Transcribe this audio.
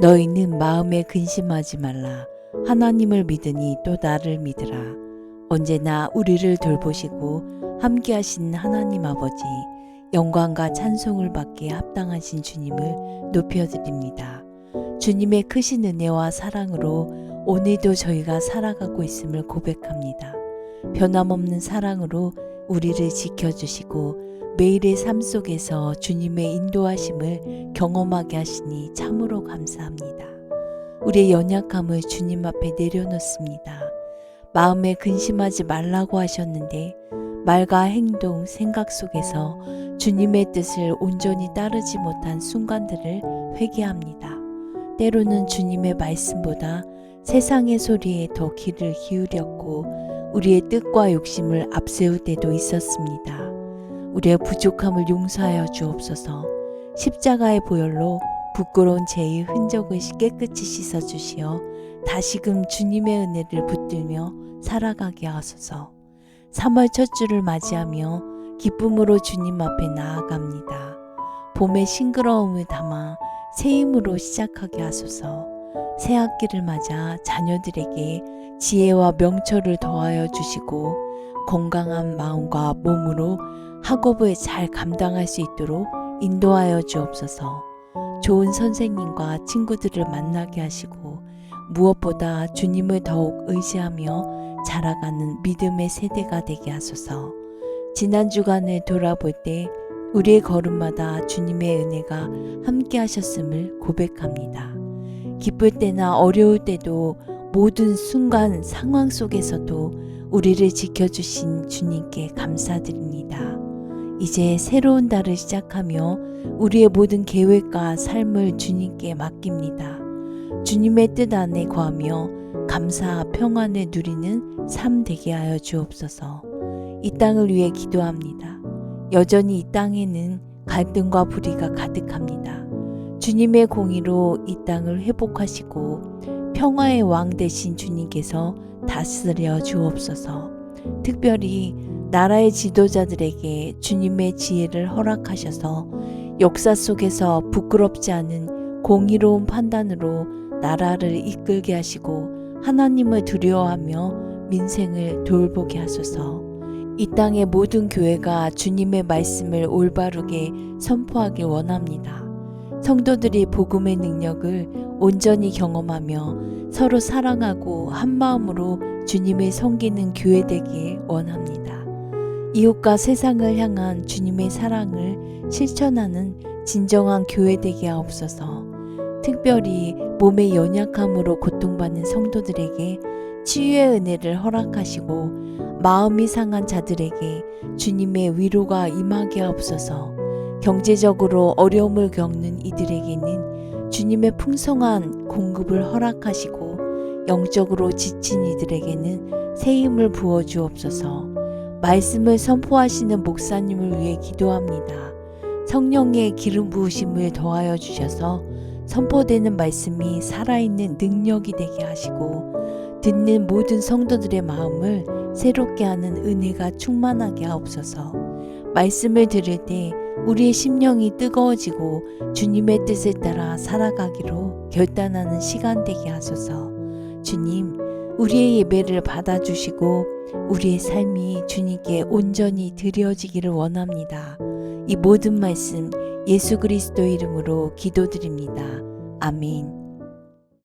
너희는 마음에 근심하지 말라. 하나님을 믿으니 또 나를 믿으라. 언제나 우리를 돌보시고 함께 하신 하나님 아버지, 영광과 찬송을 받기에 합당하신 주님을 높여드립니다. 주님의 크신 은혜와 사랑으로 오늘도 저희가 살아가고 있음을 고백합니다. 변함없는 사랑으로 우리를 지켜주시고 매일의 삶 속에서 주님의 인도하심을 경험하게 하시니 참으로 감사합니다. 우리의 연약함을 주님 앞에 내려놓습니다. 마음에 근심하지 말라고 하셨는데 말과 행동, 생각 속에서 주님의 뜻을 온전히 따르지 못한 순간들을 회개합니다. 때로는 주님의 말씀보다 세상의 소리에 더 귀를 기울였고 우리의 뜻과 욕심을 앞세울 때도 있었습니다. 우리의 부족함을 용서하여 주옵소서. 십자가의 보혈로 부끄러운 죄의 흔적을 깨끗이 씻어 주시어 다시금 주님의 은혜를 붙들며 살아가게 하소서. 3월 첫 주를 맞이하며 기쁨으로 주님 앞에 나아갑니다. 봄의 싱그러움을 담아 새 힘으로 시작하게 하소서. 새 학기를 맞아 자녀들에게 지혜와 명철을 더하여 주시고 건강한 마음과 몸으로 학업을 잘 감당할 수 있도록 인도하여 주옵소서. 좋은 선생님과 친구들을 만나게 하시고 무엇보다 주님을 더욱 의지하며 자라가는 믿음의 세대가 되게 하소서. 지난 주간을 돌아볼 때 우리의 걸음마다 주님의 은혜가 함께 하셨음을 고백합니다. 기쁠 때나 어려울 때도 모든 순간 상황 속에서도 우리를 지켜주신 주님께 감사드립니다. 이제 새로운 달을 시작하며 우리의 모든 계획과 삶을 주님께 맡깁니다. 주님의 뜻 안에 거하며 감사 평안을 누리는 삶 되게 하여 주옵소서. 이 땅을 위해 기도합니다. 여전히 이 땅에는 갈등과 불의가 가득합니다. 주님의 공의로 이 땅을 회복하시고 평화의 왕 되신 주님께서 다스려 주옵소서. 특별히 나라의 지도자들에게 주님의 지혜를 허락하셔서 역사 속에서 부끄럽지 않은 공의로운 판단으로 나라를 이끌게 하시고 하나님을 두려워하며 민생을 돌보게 하소서. 이 땅의 모든 교회가 주님의 말씀을 올바르게 선포하길 원합니다. 성도들이 복음의 능력을 온전히 경험하며 서로 사랑하고 한 마음으로 주님을 섬기는 교회 되길 원합니다. 이웃과 세상을 향한 주님의 사랑을 실천하는 진정한 교회 되게 하옵소서. 특별히 몸의 연약함으로 고통받는 성도들에게 치유의 은혜를 허락하시고 마음이 상한 자들에게 주님의 위로가 임하게 하옵소서. 경제적으로 어려움을 겪는 이들에게는 주님의 풍성한 공급을 허락하시고 영적으로 지친 이들에게는 새 힘을 부어 주옵소서. 말씀을 선포하시는 목사님을 위해 기도합니다. 성령의 기름 부으심을 더하여 주셔서 선포되는 말씀이 살아있는 능력이 되게 하시고 듣는 모든 성도들의 마음을 새롭게 하는 은혜가 충만하게 하옵소서. 말씀을 들을 때 우리의 심령이 뜨거워지고 주님의 뜻을 따라 살아가기로 결단하는 시간 되게 하소서. 주님, 우리의 예배를 받아주시고 우리의 삶이 주님께 온전히 드려지기를 원합니다. 이 모든 말씀 예수 그리스도 이름으로 기도드립니다. 아멘.